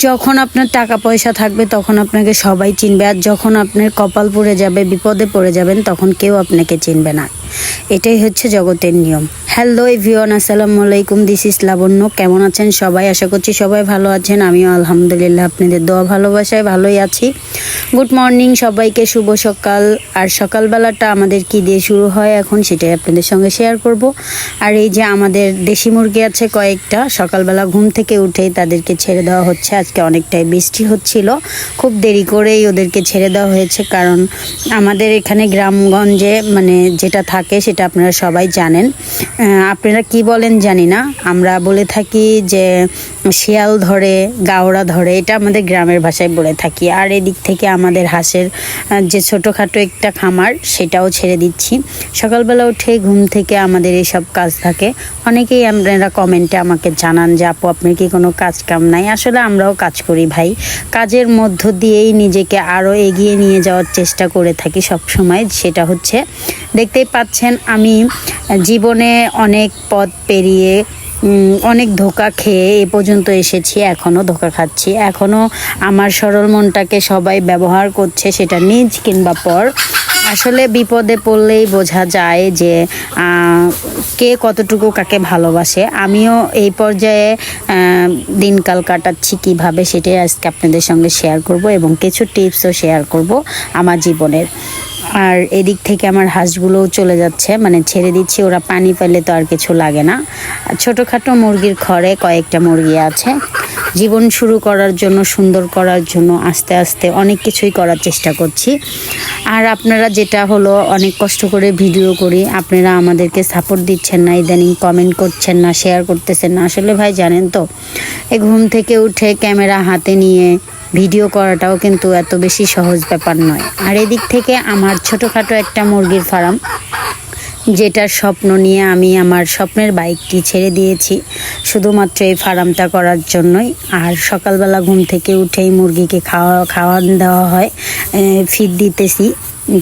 যখন আপনার টাকা পয়সা থাকবে, তখন আপনাকে সবাই চিনবে। আর যখন আপনার কপাল পড়ে যাবে, বিপদে পড়ে যাবেন, তখন কেউ আপনাকে চিনবে না। এটাই হচ্ছে জগতের নিয়ম। হ্যালো এভিওয়ান আসসালামু আলাইকুম দিস ইস লাবণ্য। কেমন আছেন সবাই? আশা করছি সবাই ভালো আছেন। আমিও আলহামদুলিল্লাহ আপনাদের দোয়া ভালোবাসায় ভালোই আছি। গুড মর্নিং সবাইকে, শুভ সকাল। আর সকালবেলাটা আমাদের কি দিয়ে শুরু হয় এখন সেটাই আপনাদের সঙ্গে শেয়ার করব। আর এই যে আমাদের দেশি মুরগি আছে কয়েকটা, সকালবেলা ঘুম থেকে উঠেই তাদেরকে ছেড়ে দেওয়া হচ্ছে। আজকে অনেকটাই বৃষ্টি হচ্ছিল। খুব দেরি করেই ওদেরকে ছেড়ে দেওয়া হয়েছে। কারণ আমাদের এখানে গ্রামগঞ্জে মানে যেটা থাকে সেটা আপনারা সবাই জানেন। আপনারা কি বলেন জানি না। আমরা বলে থাকি যে শিয়াল ধরে গাওড়া ধরে, এটা আমাদের গ্রামের ভাষায় বলে থাকি। আর এদিক থেকে আমাদের হাঁসের যে ছোটোখাটো একটা খামার, সেটাও ছেড়ে দিচ্ছি। সকালবেলা উঠে ঘুম থেকে আমাদের এইসব কাজ থাকে। অনেকেই আপনারা কমেন্টে আমাকে জানান যে, আপু, আপনার কি কোনো কাজ কাম নাই? আসলে আমরাও কাজ করি ভাই। কাজের মধ্য দিয়েই নিজেকে আরও এগিয়ে নিয়ে যাওয়ার চেষ্টা করে থাকি সব সময় সেটা হচ্ছে, দেখতেই পাচ্ছেন আমি জীবনে অনেক পথ পেরিয়ে অনেক ধোকা খেয়ে এ পর্যন্ত এসেছি এখনও ধোকা খাচ্ছি। এখনও আমার সরল মনটাকে সবাই ব্যবহার করছে সেটা নিজ কিংবা পর। আসলে বিপদে পড়লেই বোঝা যায় যে কে কতটুকু কাকে ভালোবাসে। আমিও এই পর্যায়ে দিনকাল কাটাচ্ছি কীভাবে সেটাই আজকে আপনাদের সঙ্গে শেয়ার করব এবং কিছু টিপসও শেয়ার করব আমার জীবনের। আর এদিক থেকে আমার হাঁসগুলোও চলে যাচ্ছে। মানে ছেড়ে দিচ্ছি, ওরা পানি পেলে তো আর কিছু লাগে না। ছোটোখাটো মুরগির ঘরে কয়েকটা মুরগি আছে। জীবন শুরু করার জন্য, সুন্দর করার জন্য আস্তে আস্তে অনেক কিছুই করার চেষ্টা করছি। আর আপনারা যেটা হলো, অনেক কষ্ট করে ভিডিও করি। আপনারা আমাদেরকে সাপোর্ট দিচ্ছেন না, ইদানিং কমেন্ট করছেন না শেয়ার করতেছেন না। আসলে ভাই জানেন তো এই ঘুম থেকে উঠে ক্যামেরা হাতে নিয়ে ভিডিও করাটাও কিন্তু এত বেশি সহজ ব্যাপার নয়। আর এদিক থেকে আমার ছোটোখাটো একটা মুরগির ফার্ম, যেটার স্বপ্ন নিয়ে আমি আমার স্বপ্নের বাইকটি ছেড়ে দিয়েছি, শুধুমাত্র এই ফার্মটা করার জন্যই। আর সকালবেলা ঘুম থেকে উঠেই মুরগিকে খাওয়া, খাওয়ান দেওয়া হয় ফিড দিতেছি।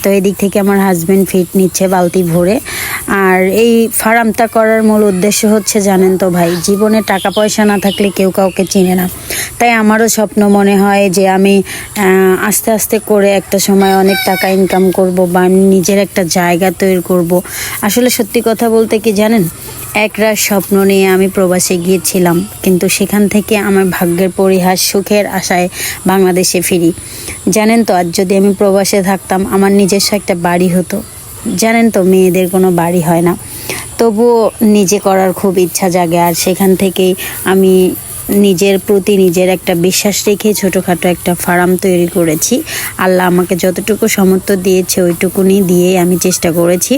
তো এদিক থেকে আমার হাজব্যান্ড ফিট নিচ্ছে, বালতি ভরে। আর এই ফার্মটা করার মূল উদ্দেশ্য হচ্ছে জানেন তো ভাই, জীবনে টাকা পয়সা না থাকলে কেউ কাউকে চিনে না। তাই আমারও স্বপ্ন মনে হয় যে আমি আস্তে আস্তে করে একটা সময় অনেক টাকা ইনকাম করব বা নিজের একটা জায়গা তৈরি করব। আসলে সত্যি কথা বলতে কি জানেন একরাশ স্বপ্ন নিয়ে আমি প্রবাসে গিয়েছিলাম, কিন্তু সেখান থেকে আমার ভাগ্যের পরিহাস সুখের আশায় বাংলাদেশে ফিরি। জানেন তো, আজ যদি আমি প্রবাসে থাকতাম, আমার নিজস্ব একটা বাড়ি হতো। জানেন তো, মেয়েদের কোনো বাড়ি হয় না। তবুও নিজে করার খুব ইচ্ছা জাগে। আর সেখান থেকেই আমি নিজের প্রতি নিজের একটা বিশ্বাস রেখে ছোটোখাটো একটা ফার্ম তৈরি করেছি। আল্লাহ আমাকে যতটুকু সমর্থ দিয়েছে ওইটুকুনি দিয়েই আমি চেষ্টা করেছি।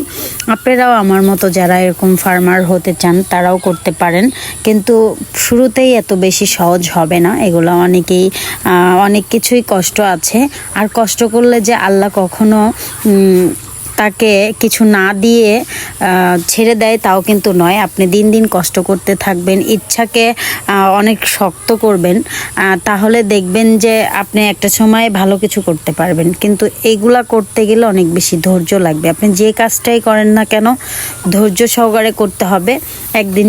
আপনারাও আমার মতো যারা এরকম ফার্মার হতে চান, তারাও করতে পারেন। কিন্তু শুরুতেই এত বেশি সহজ হবে না। এগুলো অনেকেই অনেক কিছুই কষ্ট আছে। আর কষ্ট করলে যে আল্লাহ কখনো তাকে কিছু না দিয়ে ছেড়ে দেয়, তাও কিন্তু নয়। আপনি দিন দিন কষ্ট করতে থাকবেন, ইচ্ছাকে অনেক শক্ত করবেন তাহলে দেখবেন যে আপনি একটা সময় ভালো কিছু করতে পারবেন। কিন্তু এইগুলা করতে গেলে অনেক বেশি ধৈর্য লাগবে। আপনি যে কাজটাই করেন না কেন, ধৈর্য সহকারে করতে হবে। একদিন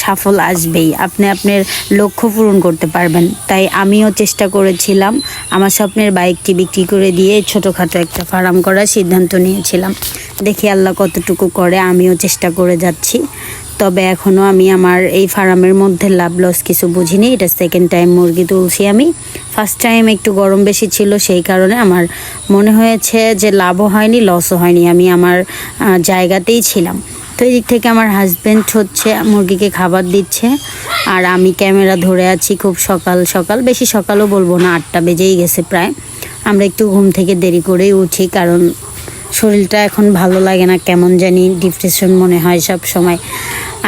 সাফল আসবেই। আপনি আপনার লক্ষ্য পূরণ করতে পারবেন। তাই আমিও চেষ্টা করেছিলাম। আমার স্বপ্নের বাইকটি বিক্রি করে দিয়ে ছোটোখাটো একটা ফার্ম করার সিদ্ধান্ত নিয়েছিলাম। দেখি আল্লাহ কতটুকু করে, আমিও চেষ্টা করে যাচ্ছি। তবে এখনও আমি আমার এই ফার্মের মধ্যে লাভ লস কিছু বুঝিনি। এটা সেকেন্ড টাইম মুরগি তুলছি আমি। ফার্স্ট টাইম একটু গরম বেশি ছিল, সেই কারণে আমার মনে হয়েছে যে লাভও হয়নি লসও হয়নি। আমি আমার জায়গাতেই ছিলাম। তো এই দিক থেকে আমার হাজব্যান্ড হচ্ছে, মুরগিকে খাবার দিচ্ছে। আর আমি ক্যামেরা ধরে আছি খুব সকাল সকাল। বেশি সকালও বলব না, আটটা বেজেই গেছে প্রায়। আমরা একটু ঘুম থেকে দেরি করেই উঠি, কারণ শরীরটা এখন ভালো লাগে না কেমন জানি ডিপ্রেশন মনে হয় সব সময়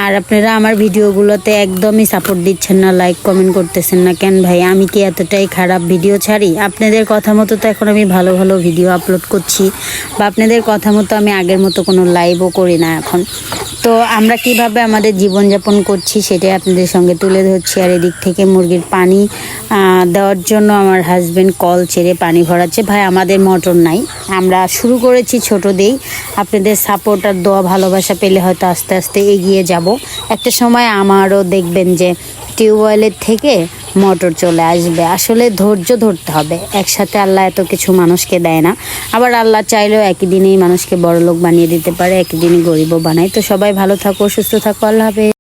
আর আপনারা আমার ভিডিওগুলোতে একদমই সাপোর্ট দিচ্ছেন না লাইক কমেন্ট করতেছেন না। কেন ভাই, আমি কি এতটাই খারাপ ভিডিও ছাড়ি? আপনাদের কথা মতো তো এখন আমি ভালো ভালো ভিডিও আপলোড করছি। বা আপনাদের কথা মতো আমি আগের মতো কোনো লাইভও করি না এখন। তো আমরা কীভাবে আমাদের জীবনযাপন করছি সেটাই আপনাদের সঙ্গে তুলে ধরছি। আর এদিক থেকে মুরগির পানি দেওয়ার জন্য আমার হাজব্যান্ড কল ছেড়ে পানি ভরাচ্ছে। ভাই, আমাদের মোটর নাই। আমরা শুরু করেছি ছোট দিয়েই। আপনাদের সাপোর্ট আর দোয়া, ভালোবাসা পেলে হয়তো আস্তে আস্তে এগিয়ে যাব। একটা সময় আমারও দেখবেন যে টিউবওয়েলের থেকে মোটর চলে আসবে। আসলে ধৈর্য ধরতে হবে। একসাথে আল্লাহ এত কিছু মানুষকে দেয় না। আবার আল্লাহ চাইলেও একই দিনেই মানুষকে বড়লোক বানিয়ে দিতে পারে, একই দিনই গরিবও বানায়। তো সবাই ভালো থাকো, সুস্থ থাকো, আল্লাহ হাফেজ।